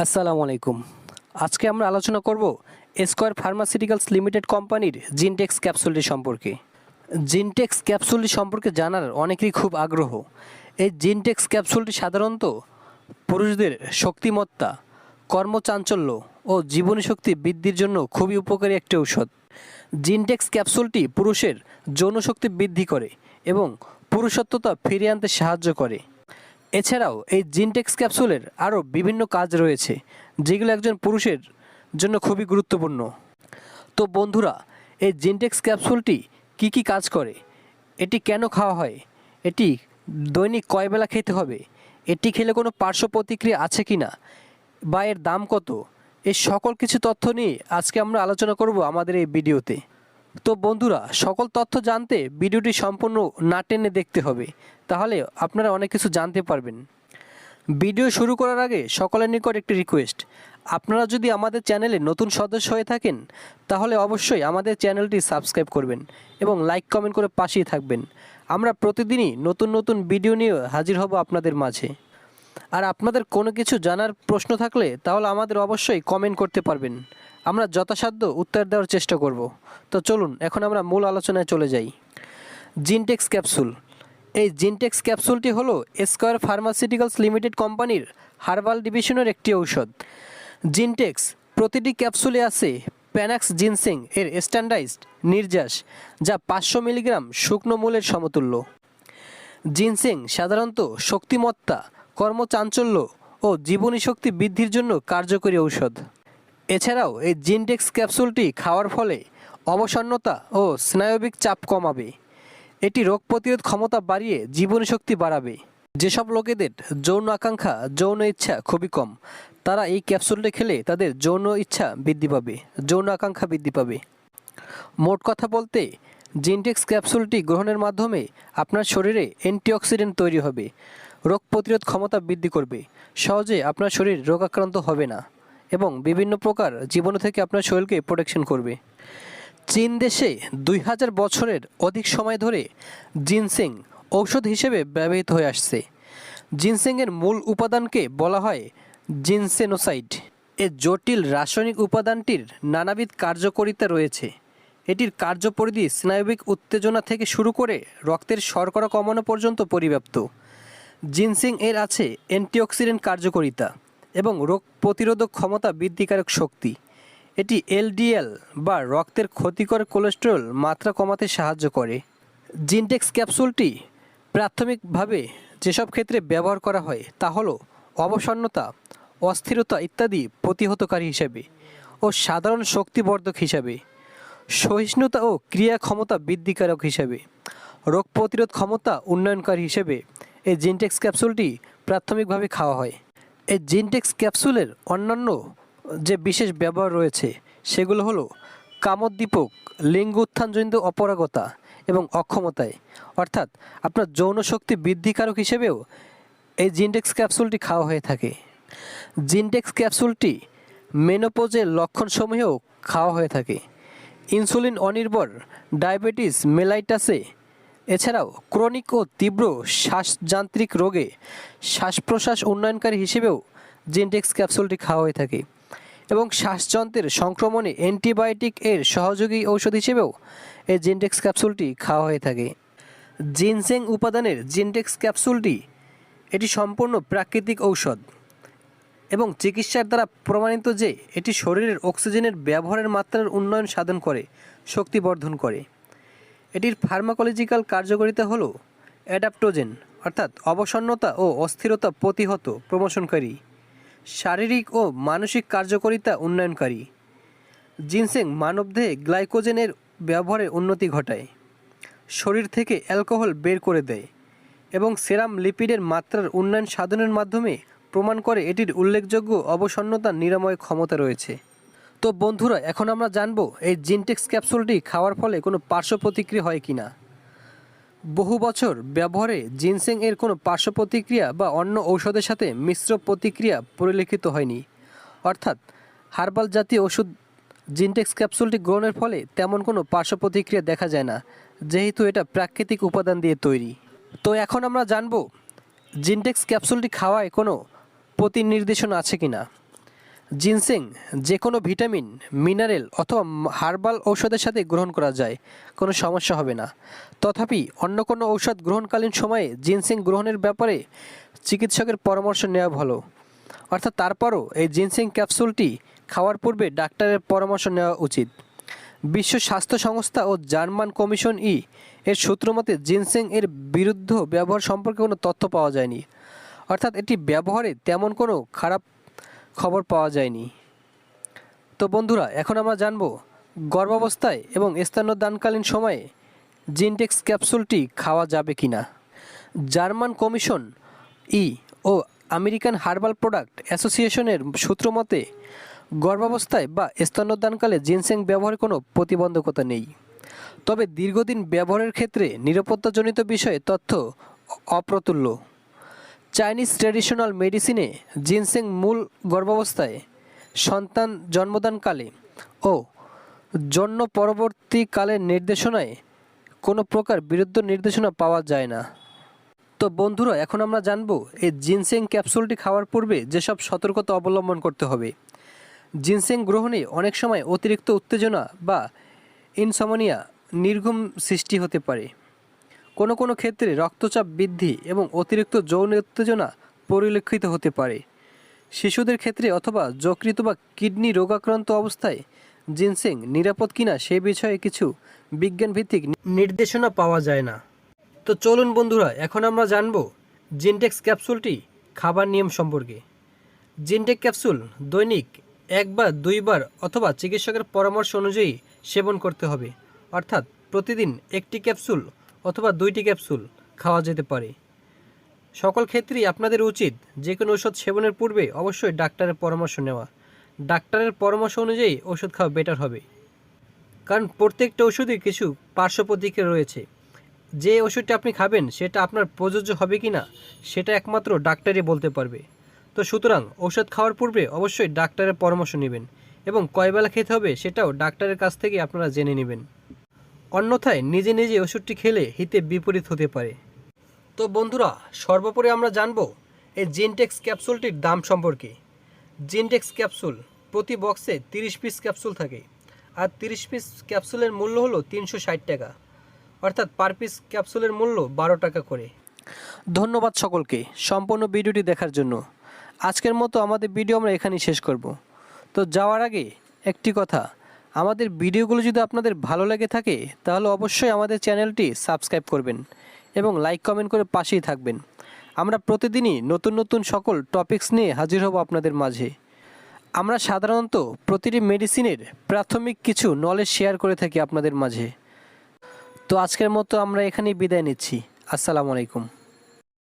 আসসালামু আলাইকুম। আজকে আমরা আলোচনা করব স্কোয়ার ফার্মাসিউটিক্যালস লিমিটেড কোম্পানির জিনটেক্স ক্যাপসুলটি সম্পর্কে। জিনটেক্স ক্যাপসুলটি সম্পর্কে জানার অনেকেরই খুব আগ্রহ। এই জিনটেক্স ক্যাপসুলটি সাধারণত পুরুষদের শক্তিমত্তা, কর্মচাঞ্চল্য ও জীবনী শক্তি বৃদ্ধির জন্য খুবই উপকারী একটি ঔষধ। জিনটেক্স ক্যাপসুলটি পুরুষের যৌনশক্তি বৃদ্ধি করে এবং পুরুষত্বতা ফিরিয়ে আনতে সাহায্য করে। এছাড়াও এই জিনটেক্স ক্যাপসুলের আরও বিভিন্ন কাজ রয়েছে, যেগুলো একজন পুরুষের জন্য খুবই গুরুত্বপূর্ণ। তো বন্ধুরা, এই জিনটেক্স ক্যাপসুলটি কি কি কাজ করে? এটি কেন খাওয়া হয়? এটি দৈনিক কয় বেলা খেতে হবে? এটি খেলে কোনো পার্শ্ব প্রতিক্রিয়া আছে কি না? বা এর দাম কত? এই সকল কিছু তথ্য নিয়ে আজকে আমরা আলোচনা করব আমাদের এই ভিডিওতে। তো বন্ধুরা, সকল তথ্য জানতে ভিডিওটি সম্পূর্ণ না টেনে দেখতে হবে। তাহলে আপনারা অনেক কিছু জানতে পারবেন। ভিডিও শুরু করার আগে সকলের নিকট একটি রিকোয়েস্ট আপনারা যদি আমাদের চ্যানেলে নতুন সদস্য হয়ে থাকেন, তাহলে অবশ্যই আমাদের চ্যানেলটি সাবস্ক্রাইব করবেন এবং লাইক কমেন্ট করে পাশেই থাকবেন। আমরা প্রতিদিনই নতুন নতুন ভিডিও নিয়ে হাজির হব আপনাদের মাঝে। আর আপনাদের কোনো কিছু জানার প্রশ্ন থাকলে তাহলে আমাদের অবশ্যই কমেন্ট করতে পারবেন। আমরা যথাসাধ্য উত্তর দেওয়ার চেষ্টা করব। তো চলুন, এখন আমরা মূল আলোচনায় চলে যাই। Zintex capsule. এই জিনটেক্স ক্যাপসুলটি হলো স্কোয়ার ফার্মাসিউটিক্যালস লিমিটেড কোম্পানির হার্বাল ডিভিশনের একটি ঔষধ। জিনটেক্স প্রতিটি ক্যাপসুলে আছে প্যানাক্স জিনসিং এর স্ট্যান্ডার্ডাইজড নির্যাস, যা পাঁচশো মিলিগ্রাম শুকনো মূলের সমতুল্য। জিনসিং সাধারণত শক্তিমত্তা, কর্মচাঞ্চল্য ও জীবনী শক্তি বৃদ্ধির জন্য কার্যকরী ঔষধ। এছাড়াও এই জিনটেক্স ক্যাপসুলটি খাওয়ার ফলে অবসন্নতা ও স্নায়বিক চাপ কমাবে। এটি রোগ প্রতিরোধ ক্ষমতা বাড়িয়ে জীবনী শক্তি বাড়াবে। যেসব লোকেদের যৌন আকাঙ্ক্ষা, যৌন ইচ্ছা খুবই কম, তারা এই ক্যাপসুলটি খেলে তাদের যৌন ইচ্ছা বৃদ্ধি পাবে, যৌন আকাঙ্ক্ষা বৃদ্ধি পাবে। মোট কথা বলতে জিনটেক্স ক্যাপসুলটি গ্রহণের মাধ্যমে আপনার শরীরে অ্যান্টিঅক্সিডেন্ট তৈরি হবে, রোগ প্রতিরোধ ক্ষমতা বৃদ্ধি করবে, সহজে আপনার শরীর রোগাক্রান্ত হবে না। এবং বিভিন্ন প্রকার জীবাণু থেকে আপনার শরীরকে প্রোটেকশন করবে। চীন দেশে দুই হাজার বছরের অধিক সময় ধরে জিনসেং ঔষধ হিসেবে ব্যবহৃত হয়ে আসছে। জিনসেংয়ের মূল উপাদানকে বলা হয় জিনসেনোসাইড এ জটিল রাসায়নিক উপাদানটির নানাবিধ কার্যকারিতা রয়েছে। এটির কার্যপরিধি স্নায়বিক উত্তেজনা থেকে শুরু করে রক্তের শর্করা কমানো পর্যন্ত পরিব্যাপ্ত। জিনসিং এর আছে অ্যান্টিঅক্সিডেন্ট কার্যকারিতা। এবং রোগ প্রতিরোধক ক্ষমতা বৃদ্ধিকারক শক্তি। এটি এলডিএল বা রক্তের ক্ষতিকর কোলেস্টেরল মাত্রা কমাতে সাহায্য করে। জিনটেক্স ক্যাপসুলটি প্রাথমিকভাবে যেসব ক্ষেত্রে ব্যবহার করা হয় তা হলো অবসন্নতা, অস্থিরতা ইত্যাদি প্রতিহতকারী হিসাবে ও সাধারণ শক্তিবর্ধক হিসাবে, সহিষ্ণুতা ও ক্রিয়া ক্ষমতা বৃদ্ধিকারক হিসাবে, রোগ প্রতিরোধ ক্ষমতা উন্নয়নকারী হিসেবে। এই জিনটেক্স ক্যাপসুলটি প্রাথমিকভাবে খাওয়া হয়। এই জিনটেক্স ক্যাপসুলের অন্যান্য যে বিশেষ ব্যবহার রয়েছে, সেগুলো হলো কামোদ্দীপক লিঙ্গ উত্থানজনিত অপরাগতা এবং অক্ষমতায়। অর্থাৎ আপনার যৌন শক্তি বৃদ্ধিকারক হিসেবেও এই জিনটেক্স ক্যাপসুলটি খাওয়া হয়ে থাকে। জিনটেক্স ক্যাপসুলটি মেনোপোজের লক্ষণসমূহেও খাওয়া হয়ে থাকে। ইনসুলিন অনির্ভর ডায়াবেটিস মেলাইটাসে এছাড়াও ক্রনিক ও তীব্র শ্বাসযান্ত্রিক রোগে শ্বাস প্রশ্বাস উন্নয়নকারী হিসেবেও জিনটেক্স ক্যাপসুলটি খাওয়া হয়ে থাকে এবং শ্বাসযন্ত্রের সংক্রমণে অ্যান্টিবায়োটিক এর সহযোগী ঔষধ হিসেবেও এই জিনটেক্স ক্যাপসুলটি খাওয়া হয়ে থাকে। জিনসেং উপাদানের জিনটেক্স ক্যাপসুলটি এটি সম্পূর্ণ প্রাকৃতিক ঔষধ এবং চিকিৎসার দ্বারা প্রমাণিত যে এটি শরীরের অক্সিজেনের ব্যবহারের মাত্রার উন্নয়ন সাধন করে, শক্তি বর্ধন করে। এটির ফার্মাকোলজিক্যাল কার্যকারিতা হলো অ্যাডাপ্টোজেন অর্থাৎ অবসন্নতা ও অস্থিরতা প্রতিহত, প্রমোশনকারী, শারীরিক ও মানসিক কার্যকারিতা উন্নয়নকারী। জিনসেং মানবদেহে গ্লাইকোজেনের ব্যবহারের উন্নতি ঘটায়, শরীর থেকে অ্যালকোহল বের করে দেয় এবং সেরাম লিপিডের মাত্রার উন্নয়ন সাধনের মাধ্যমে প্রমাণ করে এটির উল্লেখযোগ্য অবসন্নতা নিরাময় ক্ষমতা রয়েছে। তো বন্ধুরা, এখন আমরা জানব এই জিনটেক্স ক্যাপসুলটি খাওয়ার ফলে কোনো পার্শ্ব প্রতিক্রিয়া হয় কি না বহু বছর ব্যবহারে জিনসেং এর কোনো পার্শ্ব প্রতিক্রিয়া বা অন্য ঔষধের সাথে মিশ্র প্রতিক্রিয়া পরিলক্ষিত হয়নি। অর্থাৎ হার্বাল জাতীয় ওষুধ জিনটেক্স ক্যাপসুলটি গ্রহণের ফলে তেমন কোনো পার্শ্ব প্রতিক্রিয়া দেখা যায় না, যেহেতু এটা প্রাকৃতিক উপাদান দিয়ে তৈরি। তো এখন আমরা জানব জিনটেক্স ক্যাপসুলটি খাওয়ায় কোনো প্রতিনির্দেশনা আছে কি না জিনসেং যে কোনো ভিটামিন, মিনারেল অথবা হার্বাল ঔষধের সাথে গ্রহণ করা যায়, কোনো সমস্যা হবে না। তথাপি অন্য কোনো ঔষধ গ্রহণকালীন সময়ে জিনসেং গ্রহণের ব্যাপারে চিকিৎসকের পরামর্শ নেওয়া ভালো। অর্থাৎ তারপরও এই জিনসেং ক্যাপসুলটি খাওয়ার পূর্বে ডাক্তারের পরামর্শ নেওয়া উচিত। বিশ্ব স্বাস্থ্য সংস্থা ও জার্মান কমিশন ই এর সূত্র মতে জিনসেং এর বিরুদ্ধ ব্যবহার সম্পর্কে কোনো তথ্য পাওয়া যায়নি। অর্থাৎ এটি ব্যবহারে তেমন কোনো খারাপ খবর পাওয়া যায়নি। তো বন্ধুরা, এখন আমরা জানব গর্ভাবস্থায় এবং স্তন্যদানকালীন সময়ে জিনটেক্স ক্যাপসুলটি খাওয়া যাবে কি না জার্মান কমিশন ই ও আমেরিকান হার্বাল প্রোডাক্ট অ্যাসোসিয়েশনের সূত্র মতে, গর্ভাবস্থায় বা স্তন্যদানকালে জিনসেং ব্যবহারের কোনো প্রতিবন্ধকতা নেই। তবে দীর্ঘদিন ব্যবহারের ক্ষেত্রে নিরাপত্তাজনিত বিষয়ে তথ্য অপ্রতুল্য। চাইনিজ ট্র্যাডিশনাল মেডিসিনে জিনসেং মূল গর্ভাবস্থায় সন্তান জন্মদানকালে ও জন্ম পরবর্তীকালের নির্দেশনায় কোনো প্রকার বিরুদ্ধ নির্দেশনা পাওয়া যায় না। তো বন্ধুরা, এখন আমরা জানব এই জিনসেং ক্যাপসুলটি খাওয়ার পূর্বে যেসব সতর্কতা অবলম্বন করতে হবে। জিনসেং গ্রহণে অনেক সময় অতিরিক্ত উত্তেজনা বা ইনসমনিয়া নির্ঘুম সৃষ্টি হতে পারে। কোনো কোনো ক্ষেত্রে রক্তচাপ বৃদ্ধি এবং অতিরিক্ত যৌন উত্তেজনা পরিলক্ষিত হতে পারে। শিশুদের ক্ষেত্রে অথবা যকৃত বা কিডনি রোগাক্রান্ত অবস্থায় জিনসেং নিরাপদ কিনা সে বিষয়ে কিছু বিজ্ঞানভিত্তিক নির্দেশনা পাওয়া যায় না। তো চলুন বন্ধুরা, এখন আমরা জানব জিনটেক্স ক্যাপসুলটি খাবার নিয়ম সম্পর্কে। জিনটেক ক্যাপসুল দৈনিক একবার দুইবার অথবা চিকিৎসকের পরামর্শ অনুযায়ী সেবন করতে হবে। অর্থাৎ প্রতিদিন একটি ক্যাপসুল অথবা দুইটি ক্যাপসুল খাওয়া যেতে পারে। সকল ক্ষেত্রেই আপনাদের উচিত যে কোনো ওষুধ সেবনের পূর্বে অবশ্যই ডাক্তারের পরামর্শ নেওয়া। ডাক্তারের পরামর্শ অনুযায়ী ওষুধ খাওয়া বেটার হবে। কারণ প্রত্যেকটা ওষুধই কিছু পার্শ্ব প্রতিক্রিয়া রয়েছে। যে ওষুধটা আপনি খাবেন সেটা আপনার প্রযোজ্য হবে কি না সেটা একমাত্র ডাক্তারই বলতে পারবে। তো সুতরাং ওষুধ খাওয়ার পূর্বে অবশ্যই ডাক্তারের পরামর্শ নেবেন এবং কয়বেলা খেতে হবে সেটাও ডাক্তারের কাছ থেকে আপনারা জেনে নেবেন। অন্যথায় নিজে নিজে ওষুধটি খেলে হিতে বিপরীত হতে পারে। তো বন্ধুরা, সর্বোপরি আমরা জানব এই জিনটেক্স ক্যাপসুলটির দাম সম্পর্কে। জিনটেক্স ক্যাপসুল প্রতি বক্সে তিরিশ পিস ক্যাপসুল থাকে আর তিরিশ পিস ক্যাপসুলের মূল্য হলো তিনশো ষাট টাকা। অর্থাৎ পার পিস ক্যাপসুলের মূল্য বারো টাকা করে। ধন্যবাদ সকলকে সম্পূর্ণ ভিডিওটি দেখার জন্য। আজকের মতো আমাদের ভিডিও আমরা এখানেই শেষ করব। তো যাওয়ার আগে একটি কথা আমাদের ভিডিওগুলো যদি আপনাদের ভালো লেগে থাকে, তাহলে অবশ্যই আমাদের চ্যানেলটি সাবস্ক্রাইব করবেন এবং লাইক কমেন্ট করে পাশেই থাকবেন। আমরা প্রতিদিনই নতুন নতুন সকল টপিকস নিয়ে হাজির হব আপনাদের মাঝে। আমরা সাধারণত প্রতিটি মেডিসিনের প্রাথমিক কিছু নলেজ শেয়ার করে থাকি আপনাদের মাঝে। তো আজকের মতো আমরা এখানেই বিদায় নিচ্ছি। আসসালামু আলাইকুম।